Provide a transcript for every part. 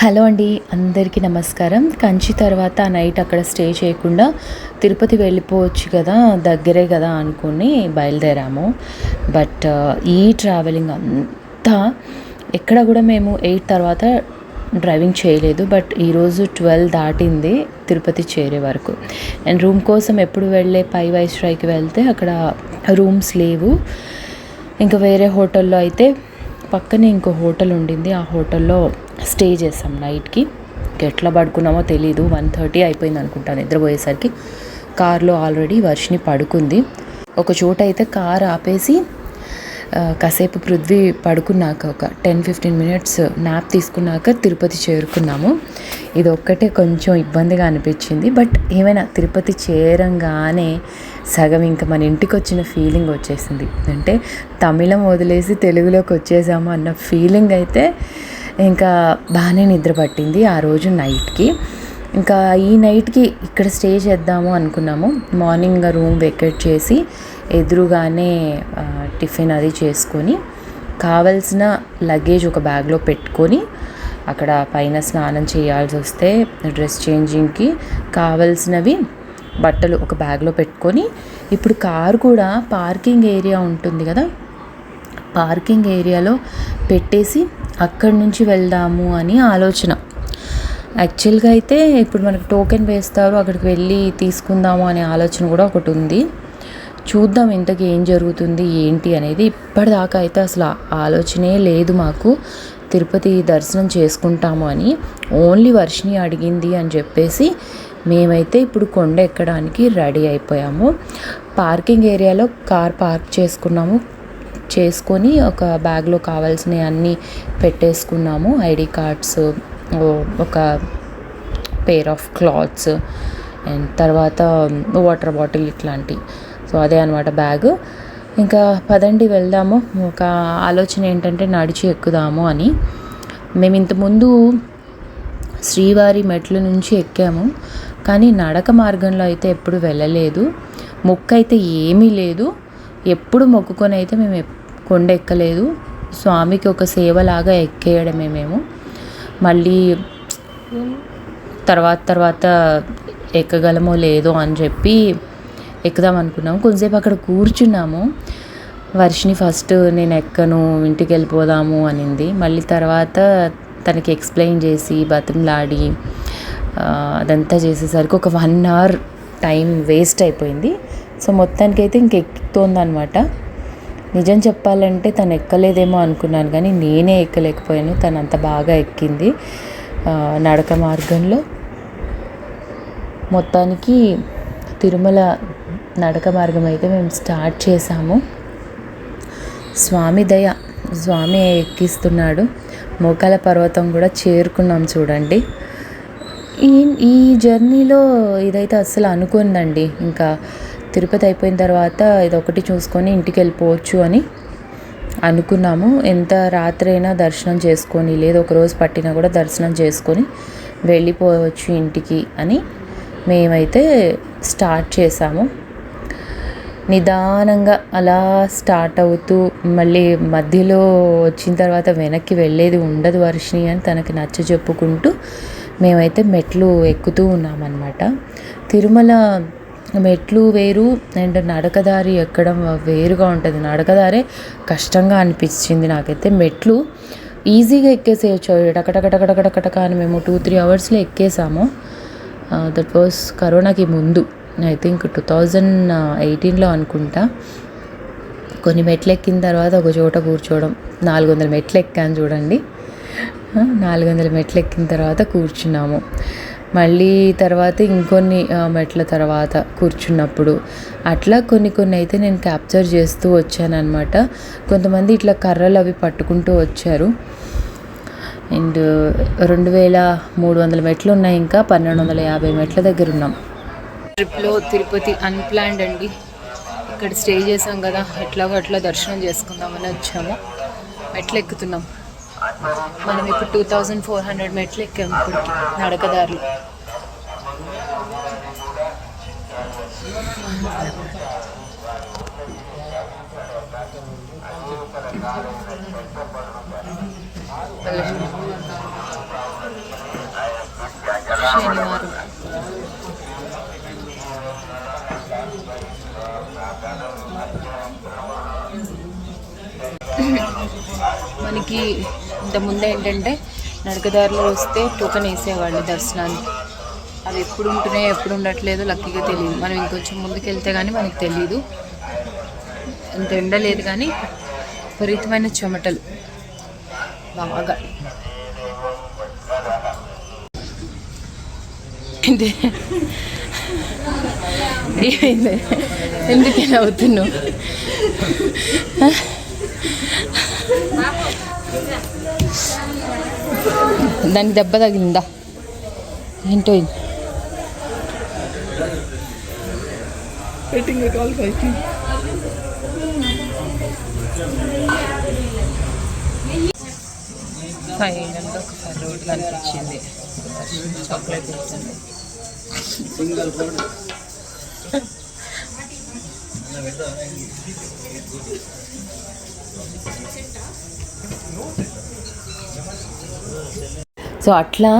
Hello అండి అందరికీ నమస్కారం. కంచి తర్వాత నైట్ అక్కడ స్టే చేయకుండా తిరుపతి వెళ్ళిపోవచ్చు కదా దగ్గరే కదా అనుకుని బయలుదేరాము. బట్ ఈ ట్రావెలింగ్ అంతా ఎక్కడ కూడా మేము ఎయిట్ తర్వాత డ్రైవింగ్ చేయలేదు. బట్ ఈరోజు ట్వెల్వ్ దాటింది తిరుపతి చేరే వరకు. అండ్ రూమ్ కోసం ఎప్పుడు వెళ్ళే పై వైస్రాయ్కి వెళ్తే అక్కడ రూమ్స్ లేవు. ఇంకా వేరే హోటల్లో అయితే పక్కనే ఇంకో హోటల్ ఉండింది. ఆ హోటల్లో స్టే చేసాం నైట్కి. ఎట్లా పడుకున్నామో తెలీదు. వన్ థర్టీ అయిపోయింది అనుకుంటాను నిద్రపోయేసరికి. కార్లో ఆల్రెడీ వర్షిని పడుకుంది. ఒక చోట అయితే కార్ ఆపేసి కాసేపు పృథ్వీ పడుకున్నాక ఒక టెన్ ఫిఫ్టీన్ మినిట్స్ నాప్ తీసుకున్నాక తిరుపతి చేరుకున్నాము. ఇది ఒక్కటే కొంచెం ఇబ్బందిగా అనిపించింది. బట్ ఏమైనా తిరుపతి చేరంగానే సగం ఇంకా మన ఇంటికి వచ్చిన ఫీలింగ్ వచ్చేసింది. అంటే తమిళం వదిలేసి తెలుగులోకి వచ్చేసాము అన్న ఫీలింగ్ అయితే ఇంకా బాగానే నిద్ర పట్టింది ఆ రోజు నైట్కి. ఇంకా ఈ నైట్కి ఇక్కడ స్టే చేద్దాము అనుకున్నాము. మార్నింగ్ రూమ్ వెకేట్ చేసి ఎదురుగానే టిఫిన్ అది చేసుకొని కావలసిన లగేజ్ ఒక బ్యాగ్లో పెట్టుకొని అక్కడ పైన స్నానం చేయాల్సి వస్తే డ్రెస్ చేంజింగ్కి కావలసినవి బట్టలు ఒక బ్యాగ్లో పెట్టుకొని ఇప్పుడు కారు కూడా పార్కింగ్ ఏరియా ఉంటుంది కదా పార్కింగ్ ఏరియాలో పెట్టేసి అక్కడి నుంచి వెళ్దాము అని ఆలోచన. యాక్చువల్గా అయితే ఇప్పుడు మనకు టోకెన్ వేస్తారు అక్కడికి వెళ్ళి తీసుకుందాము అనే ఆలోచన కూడా ఒకటి ఉంది. చూద్దాం ఇంతకీ ఏం జరుగుతుంది ఏంటి అనేది. ఇప్పటిదాకా అయితే అసలు ఆలోచనే లేదు మాకు. తిరుపతి దర్శనం చేసుకుంటాము అని ఓన్లీ వర్షిని అడిగింది అని చెప్పేసి మేమైతే ఇప్పుడు కొండ ఎక్కడానికి రెడీ అయిపోయాము. పార్కింగ్ ఏరియాలో కార్ పార్క్ చేసుకున్నాము. చేసుకొని ఒక బ్యాగ్లో కావాల్సినవి అన్నీ పెట్టేసుకున్నాము. ఐడి కార్డ్స్ ఒక పేర్ ఆఫ్ క్లాత్స్ అండ్ తర్వాత వాటర్ బాటిల్ ఇట్లాంటి సో అదే అనమాట బ్యాగ్. ఇంకా పదండి వెళ్దాము. ఒక ఆలోచన ఏంటంటే నడిచి ఎక్కుదాము అని. మేము ఇంతకుముందు శ్రీవారి మెట్ల నుంచి ఎక్కాము. కానీ నడక మార్గంలో అయితే ఎప్పుడు వెళ్ళలేదు. ముక్క అయితే ఏమీ లేదు. ఎప్పుడు మొక్కుకొని అయితే మేము కొండ ఎక్కలేదు. స్వామికి ఒక సేవలాగా ఎక్కేయడమే మేము. మళ్ళీ తర్వాత తర్వాత ఎక్కగలమో లేదో అని చెప్పి ఎక్కుదాం అనుకున్నాము. కొంతసేపు అక్కడ కూర్చున్నాము. వర్షిని ఫస్ట్ నేను ఎక్కను ఇంటికి వెళ్ళిపోదాము అనింది. మళ్ళీ తర్వాత తనకి ఎక్స్ప్లెయిన్ చేసి బతిమలాడి అదంతా చేసేసరికి ఒక వన్ అవర్ టైం వేస్ట్ అయిపోయింది. సో మొత్తానికైతే ఇంక ఎక్కుతోందనమాట నిజం చెప్పాలంటే తను ఎక్కలేదేమో అనుకున్నాను కానీ నేనే ఎక్కలేకపోయాను. తను అంత బాగా ఎక్కింది నడక మార్గంలో. మొత్తానికి తిరుమల నడక మార్గం అయితే మేము స్టార్ట్ చేసాము. స్వామి దయ స్వామి ఎక్కిస్తున్నాడు. మోకాల పర్వతం కూడా చేరుకున్నాం చూడండి. ఈ ఈ జర్నీలో ఇదైతే అస్సలు అనుకుందండి ఇంకా తిరుపతి అయిపోయిన తర్వాత ఇదొకటి చూసుకొని ఇంటికి వెళ్ళిపోవచ్చు అని అనుకున్నాము. ఎంత రాత్రి అయినా దర్శనం చేసుకొని లేదు ఒక రోజు పట్టినా కూడా దర్శనం చేసుకొని వెళ్ళిపోవచ్చు ఇంటికి అని మేమైతే స్టార్ట్ చేసాము. నిదానంగా అలా స్టార్ట్ అవుతూ మళ్ళీ మధ్యలో వచ్చిన తర్వాత వెనక్కి వెళ్ళేది ఉండదు వర్షిణి అని తనకి నచ్చ చెప్పుకుంటూ మేమైతే మెట్లు ఎక్కుతూ ఉన్నామన్నమాట. తిరుమల మెట్లు వేరు అండ్ నడకదారి ఎక్కడం వేరుగా ఉంటుంది. నడకదారే కష్టంగా అనిపించింది నాకైతే. మెట్లు ఈజీగా ఎక్కేసేయచ్చు. టకటకటకటకటక అని మేము టూ త్రీ అవర్స్లో ఎక్కేసాము. దట్ వాస్ కరోనాకి ముందు. ఐ థింక్ టూ థౌజండ్ ఎయిటీన్లో అనుకుంటా. కొన్ని మెట్లు ఎక్కిన తర్వాత ఒక చోట కూర్చోవడం. నాలుగు వందల మెట్లు ఎక్కాను చూడండి. నాలుగు వందల మెట్లు ఎక్కిన తర్వాత కూర్చున్నాము. మళ్ళీ తర్వాత ఇంకొన్ని మెట్ల తర్వాత కూర్చున్నప్పుడు అట్లా కొన్ని కొన్ని అయితే నేను క్యాప్చర్ చేస్తూ వచ్చానమాట కొంతమంది ఇట్లా కర్రలు అవి పట్టుకుంటూ వచ్చారు. అండ్ రెండు వేల మూడు వందల మెట్లు ఉన్నాయి ఇంకా పన్నెండు వందల యాభై మెట్ల దగ్గర ఉన్నాం. ట్రిప్లో తిరుపతి అన్ప్లాన్డ్ అండి. ఇక్కడ స్టే చేసాం కదా ఎట్లాగో అట్లా దర్శనం చేసుకుందామని వచ్చాము. మెట్లు ఎక్కుతున్నాం మనం ఇప్పుడు టూ థౌజండ్ ఫోర్ హండ్రెడ్ మెట్లు ఎక్కాం ఇప్పటికి నడకదారులు. శనివారం. మనకి ఇంతకుముందు ఏంటంటే నడకదారిలో వస్తే టోకెన్ వేసేవాళ్ళు దర్శనానికి. అవి ఎప్పుడు ఉంటున్నాయి ఎప్పుడు ఉండట్లేదు లక్కీగా తెలియదు. మనం ఇంకొంచెం ముందుకు వెళ్తే కానీ మనకు తెలియదు అంత ఎండలేదు కానీ విపరీతమైన చెమటలు. బాగా. ఏమైంది? ఎందుకే నవ్వుతున్నావు దానికి దెబ్బ తగిలిందా? ఏంటో ఇది? ఫైనల్గా ఒక రోడ్ కనిపించింది చాక్లెట్ ఇస్తుంది సింగల్ రోడ్ సో అట్లా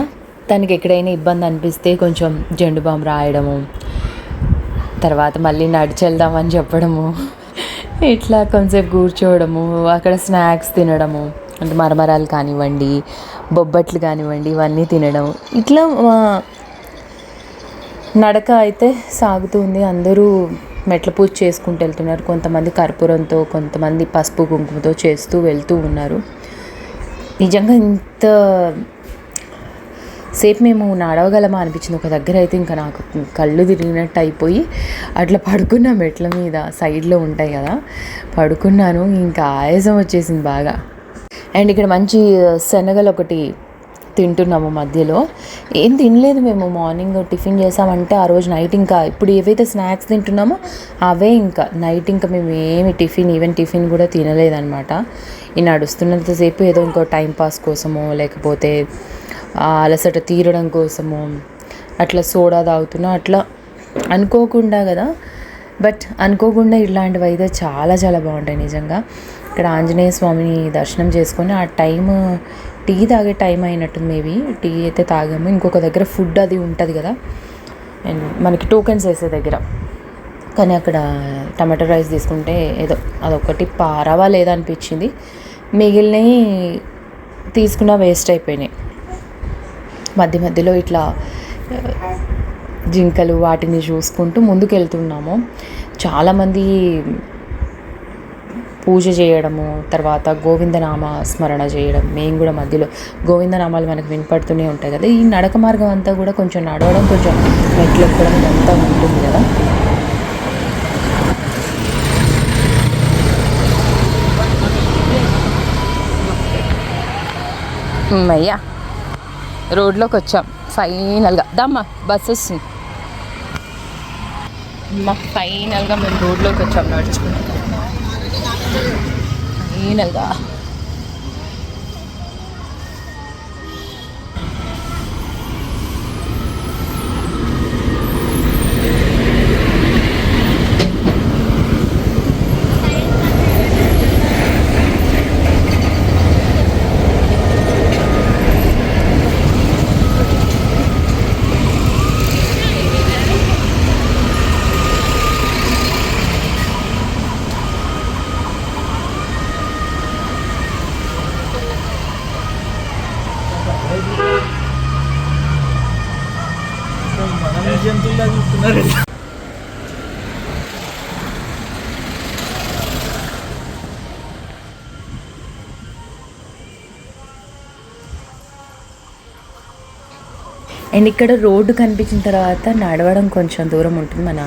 తనకి ఎక్కడైనా ఇబ్బంది అనిపిస్తే కొంచెం జెండు బాంబు రాయడము తర్వాత మళ్ళీ నడిచెళ్దామని చెప్పడము ఇట్లా కొంచెంసేపు కూర్చోవడము అక్కడ స్నాక్స్ తినడము అంటే మరమరాలు కానివ్వండి బొబ్బట్లు కానివ్వండి ఇవన్నీ తినడం. ఇట్లా నడక అయితే సాగుతుంది అందరూ మెట్ల పూజ చేసుకుంటూ వెళ్తున్నారు. కొంతమంది కర్పూరంతో కొంతమంది పసుపు కుంకుమతో చేస్తూ వెళ్తూ ఉన్నారు. నిజంగా ఇంత సేపు మేము నడవగలమా అనిపించింది. ఒక దగ్గర అయితే ఇంకా నాకు కళ్ళు తిరిగినట్టు అయిపోయి అట్లా పడుకున్నా మెట్ల మీద సైడ్లో ఉంటాయి కదా పడుకున్నాను. ఇంకా ఆయాసం వచ్చేసింది బాగా. అండ్ ఇక్కడ మంచి శనగలు ఒకటి తింటున్నాము మధ్యలో. ఏం తినలేదు మేము మార్నింగ్ టిఫిన్ చేసామంటే ఆ రోజు నైట్ ఇంకా ఇప్పుడు ఏవైతే స్నాక్స్ తింటున్నామో అవే ఇంకా. నైట్ ఇంకా మేము ఏమి టిఫిన్ ఈవెన్ టిఫిన్ కూడా తినలేదన్నమాట. ఈ నడుస్తున్నంతసేపు ఏదో ఇంకో టైంపాస్ కోసమో లేకపోతే అలసట తీరడం కోసము అట్లా సోడా తాగుతున్నా అట్లా అనుకోకుండా కదా. బట్ అనుకోకుండా ఇట్లాంటివి అయితే చాలా చాలా బాగుంటాయి నిజంగా. ఇక్కడ ఆంజనేయ స్వామిని దర్శనం చేసుకొని ఆ టైం టీ తాగే టైం అయినట్టుంది మేబీ. టీ అయితే తాగాము. ఇంకొక దగ్గర ఫుడ్ అది ఉంటుంది కదా. అండ్ మనకి టోకెన్స్ వేసే దగ్గర. కానీ అక్కడ టమాటో రైస్ తీసుకుంటే ఏదో అదొకటి పారావా లేదా అనిపించింది. మిగిలినవి తీసుకున్న వేస్ట్ అయిపోయినాయి. మధ్య మధ్యలో ఇట్లా జింకలు వాటిని చూసుకుంటూ ముందుకు వెళ్తున్నాము చాలామంది పూజ చేయడము తర్వాత గోవిందనామ స్మరణ చేయడం మేము కూడా మధ్యలో గోవిందనామాలు మనకు వినపడుతూనే ఉంటాయి కదా. ఈ నడక మార్గం అంతా కూడా కొంచెం నడవడం కొంచెం మెట్లు ఎక్కడం ఇదంతా ఉంటుంది కదా. అయ్యా. రోడ్లోకి వచ్చాం. ఫైనల్గా. దమ్మా బస్ వస్తుంది. అమ్మ ఫైనల్గా మేము రోడ్లోకి వచ్చాం నడుచుకుంటూ. ఫైనల్గా మనం అండ్ ఇక్కడ రోడ్డు కనిపించిన తర్వాత నడవడం కొంచెం దూరం ఉంటుంది. మన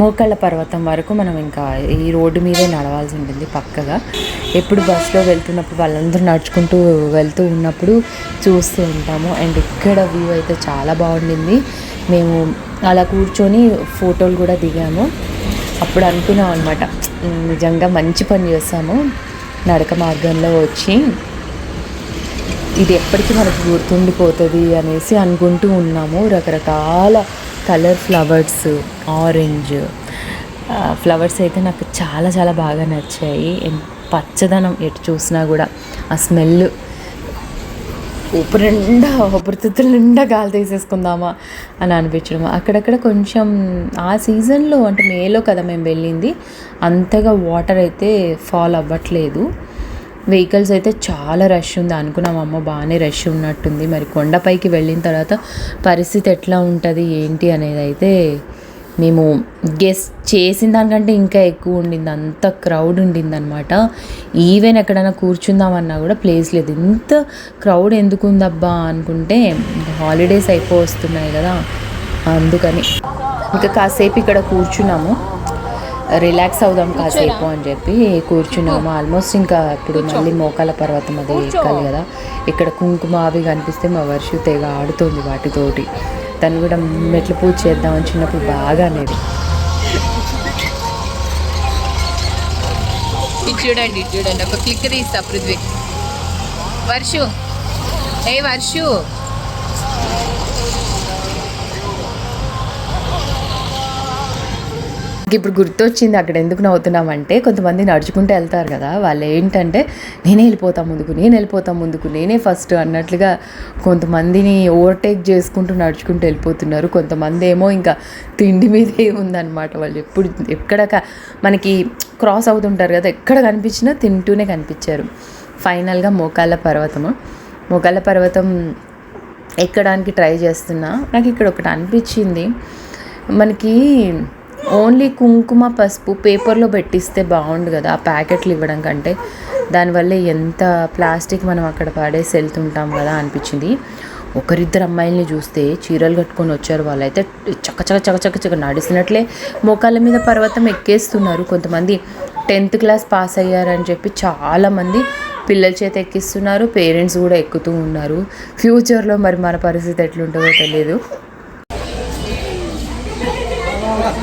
మోకాళ్ళ పర్వతం వరకు మనం ఇంకా ఈ రోడ్డు మీదే నడవాల్సి ఉంటుంది పక్కగా. ఎప్పుడు బస్సులో వెళ్తున్నప్పుడు వాళ్ళందరూ నడుచుకుంటూ వెళ్తూ ఉన్నప్పుడు చూస్తూ ఉంటాము. అండ్ ఇక్కడ వ్యూ అయితే చాలా బాగుండింది. మేము అలా కూర్చొని ఫోటోలు కూడా దిగాము. అప్పుడు అనుకున్నాం అనమాట నిజంగా మంచి పని చేస్తాము. నడక మార్గంలో వచ్చి ఇది ఎప్పటికీ మనకు గుర్తుండిపోతుంది అనేసి అనుకుంటూ ఉన్నాము. రకరకాల కలర్ ఫ్లవర్స్ ఆరెంజ్ ఫ్లవర్స్ అయితే నాకు చాలా చాలా బాగా నచ్చాయి. పచ్చదనం ఎటు చూసినా కూడా ఆ స్మెల్ ఊపిరి నిండా ఊపిరితిత్తుల నిండా గాలి తీసేసుకుందామా అని అనిపించడం. అక్కడక్కడ కొంచెం ఆ సీజన్లో అంటే మేలో కదా మేము వెళ్ళింది అంతగా వాటర్ అయితే ఫాల్ అవ్వట్లేదు. వెహికల్స్ అయితే చాలా రష్ ఉంది. అనుకున్నాం అమ్మ బాగానే రష్ ఉన్నట్టుంది. మరి కొండపైకి వెళ్ళిన తర్వాత పరిస్థితి ఎట్లా ఉంటుంది ఏంటి అనేది అయితే మేము గెస్ చేసిన దానికంటే ఇంకా ఎక్కువ ఉండింది. అంత క్రౌడ్ ఉండింది అనమాట ఈవెన్ ఎక్కడైనా కూర్చుందామన్నా కూడా ప్లేస్ లేదు. ఇంత క్రౌడ్ ఎందుకు ఉందబ్బా అనుకుంటే హాలిడేస్ అయిపో వస్తున్నాయి కదా. అందుకని ఇంకా కాసేపు ఇక్కడ కూర్చున్నాము. రిలాక్స్ అవుదాం కాసేపు అని చెప్పి కూర్చున్నాము. ఆల్మోస్ట్ ఇంకా ఇప్పుడు మళ్ళీ మోకాల పర్వతం అది ఎక్కాలి కదా. ఇక్కడ కుంకుమ అవి కనిపిస్తే మా వర్షు తెగ ఆడుతుంది వాటితోటి. తను కూడా మెట్ల పూజ చేద్దామని చిన్నప్పుడు బాగా అనేది చూడండి చూడండి. ఒక క్లిక్ తీస్తా పృథ్వీ. వర్షు. ఏ వర్షు? ఇప్పుడు గుర్తొచ్చింది అక్కడ ఎందుకు నవ్వుతున్నామంటే కొంతమంది నడుచుకుంటూ వెళ్తారు కదా వాళ్ళు ఏంటంటే నేనే వెళ్ళిపోతా ముందుకు నేను వెళ్ళిపోతా ముందుకు నేనే ఫస్ట్ అన్నట్లుగా కొంతమందిని ఓవర్టేక్ చేసుకుంటూ నడుచుకుంటూ వెళ్ళిపోతున్నారు. కొంతమంది ఏమో ఇంకా తిండి మీదే ఉందన్నమాట వాళ్ళు. ఎప్పుడు ఎక్కడ మనకి క్రాస్ అవుతుంటారు కదా ఎక్కడ కనిపించినా తింటూనే కనిపించారు. ఫైనల్గా మోకాళ్ళ పర్వతము. మోకాళ్ళ పర్వతం ఎక్కడానికి ట్రై చేస్తున్నా నాకు ఇక్కడ ఒకటి అనిపించింది. మనకి ఓన్లీ కుంకుమ పసుపు పేపర్లో పెట్టిస్తే బాగుండు కదా ఆ ప్యాకెట్లు ఇవ్వడం కంటే. దానివల్ల ఎంత ప్లాస్టిక్ మనం అక్కడ పడేసి వెళ్తుంటాం కదా అనిపించింది. ఒకరిద్దరు అమ్మాయిల్ని చూస్తే చీరలు కట్టుకొని వచ్చారు వాళ్ళైతే. చకచక చక్క చక్క చక్క చక్క మోకాళ్ళ మీద పర్వతం ఎక్కేస్తున్నారు కొంతమంది. టెన్త్ క్లాస్ పాస్ అయ్యారని చెప్పి చాలామంది పిల్లల చేత ఎక్కిస్తున్నారు పేరెంట్స్ కూడా ఎక్కుతూ ఉన్నారు. ఫ్యూచర్లో మరి మన పరిస్థితి ఎట్లుంటుందో తెలియదు.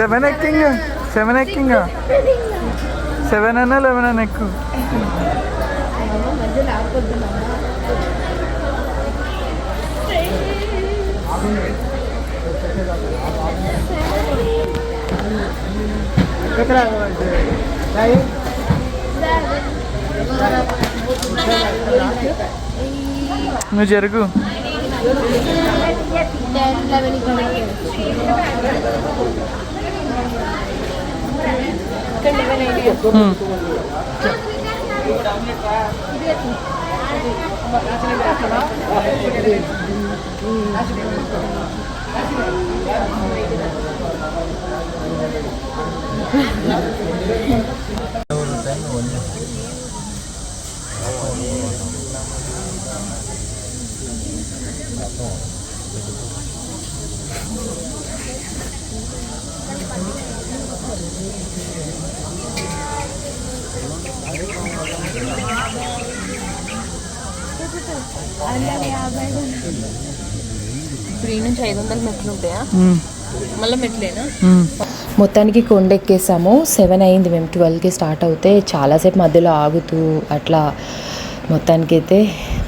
సెవెన్ ఎక్కింగ్ సెవెన్ ఎక్కింగ్ సెవెన్ అన్నా లెవెన్ అన్న ఎక్కువ నువ్వు జరుగు హ్మ్. Yeah. నుంచి ఐదు వందల మెట్లు ఉంటాయా. మళ్ళీ మెట్లేనా. మొత్తానికి కొండ ఎక్కేసాము సెవెన్ అయింది. మేము ట్వెల్వ్కి స్టార్ట్ అవుతే చాలాసేపు మధ్యలో ఆగుతూ అట్లా మొత్తానికి అయితే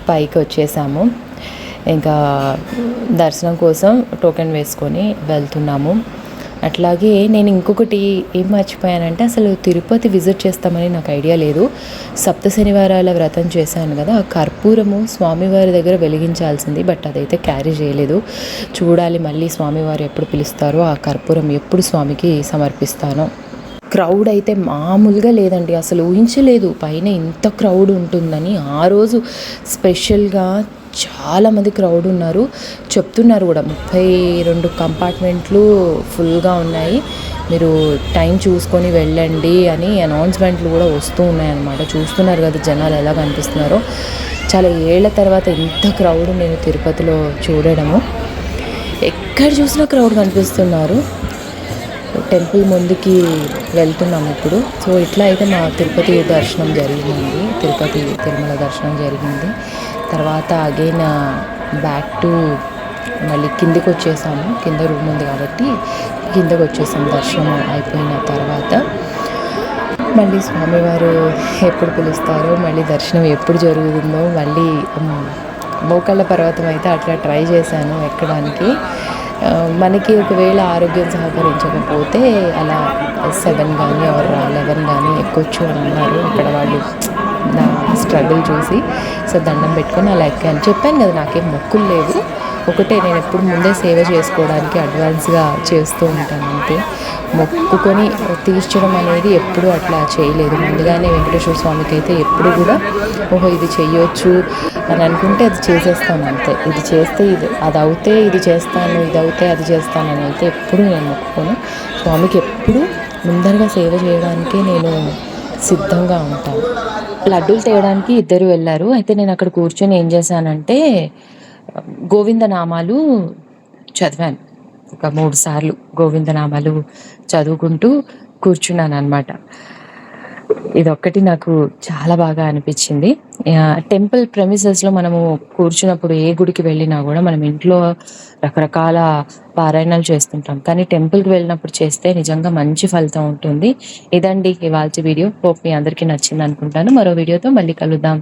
పైకి వచ్చేసాము. ఇంకా దర్శనం కోసం టోకెన్ వేసుకొని వెళ్తున్నాము. అట్లాగే నేను ఇంకొకటి ఏం మర్చిపోయానంటే అసలు తిరుపతి విజిట్ చేస్తామని నాకు ఐడియా లేదు. సప్త శనివారాల వ్రతం చేశాను కదా ఆ కర్పూరము స్వామివారి దగ్గర వెలిగించాల్సింది బట్ అదైతే క్యారీ చేయలేదు. చూడాలి మళ్ళీ స్వామివారు ఎప్పుడు పిలుస్తారో ఆ కర్పూరం ఎప్పుడు స్వామికి సమర్పిస్తానో. క్రౌడ్ అయితే మామూలుగా లేదండి అసలు ఊహించలేదు. పైన ఇంత క్రౌడ్ ఉంటుందని ఆ రోజు స్పెషల్గా చాలామంది క్రౌడ్ ఉన్నారు. చెప్తున్నారు కూడా. ముప్పై రెండు కంపార్ట్మెంట్లు ఫుల్గా ఉన్నాయి. మీరు టైం చూసుకొని వెళ్ళండి అని అనౌన్స్మెంట్లు కూడా వస్తూ ఉన్నాయన్నమాట. చూస్తున్నారు కదా జనాలు ఎలా కనిపిస్తున్నారో. చాలా ఏళ్ళ తర్వాత ఇంత క్రౌడ్ నేను తిరుపతిలో చూడడము. ఎక్కడ చూసినా క్రౌడ్ కనిపిస్తున్నారు. టెంపుల్ ముందుకి వెళ్తున్నాం ఇప్పుడు. సో ఇట్లా అయితే మా తిరుపతి దర్శనం జరిగింది. తిరుపతి తిరుమల దర్శనం జరిగింది. తర్వాత అగైన్ బ్యాక్ టు మళ్ళీ కిందికి వచ్చేసాము. కింద రూమ్ ఉంది కాబట్టి కిందకి వచ్చేసాము. దర్శనం అయిపోయిన తర్వాత మళ్ళీ స్వామివారు ఎప్పుడు పిలుస్తారో మళ్ళీ దర్శనం ఎప్పుడు జరుగుతుందో మళ్ళీ ఉమ్, మోకాళ్ళ పర్వతం అయితే అట్లా ట్రై చేశాను ఎక్కడానికి. మనకి ఒకవేళ ఆరోగ్యం సహకరించకపోతే అలా సెవెన్ కానీ ఆర్ లెవెన్ కానీ ఎక్కొచ్చు అన్నారు. అక్కడ వాళ్ళు నా స్ట్రగుల్ చూసి సో దండం పెట్టుకొని అలా ఎక్కాను చెప్పాను కదా నాకేం మొక్కులు లేవు. ఒకటే నేను ఎప్పుడు ముందే సేవ చేసుకోవడానికి అడ్వాన్స్గా చేస్తూ ఉంటాను అంతే. మొక్కుకొని తీర్చడం అనేది ఎప్పుడు అట్లా చేయలేదు. ముందుగానే వెంకటేశ్వర స్వామికి అయితే ఎప్పుడు కూడా ఓహో ఇది చెయ్యొచ్చు అని అనుకుంటే అది చేసేస్తాను అంతే. ఇది చేస్తే ఇది అది అవుతే ఇది చేస్తాను ఇది అవుతే అది చేస్తాను అని అయితే ఎప్పుడు నేను మొక్కుకోను. స్వామికి ఎప్పుడు ముందరగా సేవ చేయడానికే నేను సిద్ధంగా ఉంటాను లడ్డూలు తేయడానికి ఇద్దరు వెళ్ళారు. అయితే నేను అక్కడ కూర్చొని ఏం చేశానంటే గోవింద నామాలు చదివాను. ఒక మూడు సార్లు గోవింద నామాలు చదువుకుంటూ కూర్చున్నాను అనమాట ఇదొక్కటి నాకు చాలా బాగా అనిపించింది. టెంపుల్ ప్రెమిసెస్లో మనము కూర్చున్నప్పుడు ఏ గుడికి వెళ్ళినా కూడా మనం ఇంట్లో రకరకాల పారాయణాలు చేస్తుంటాం. కానీ టెంపుల్కి వెళ్ళినప్పుడు చేస్తే నిజంగా మంచి ఫలితం ఉంటుంది. ఇదండి ఇవాళ వీడియో. హోప్ మీ అందరికీ నచ్చింది అనుకుంటాను మరో వీడియోతో మళ్ళీ కలుద్దాం.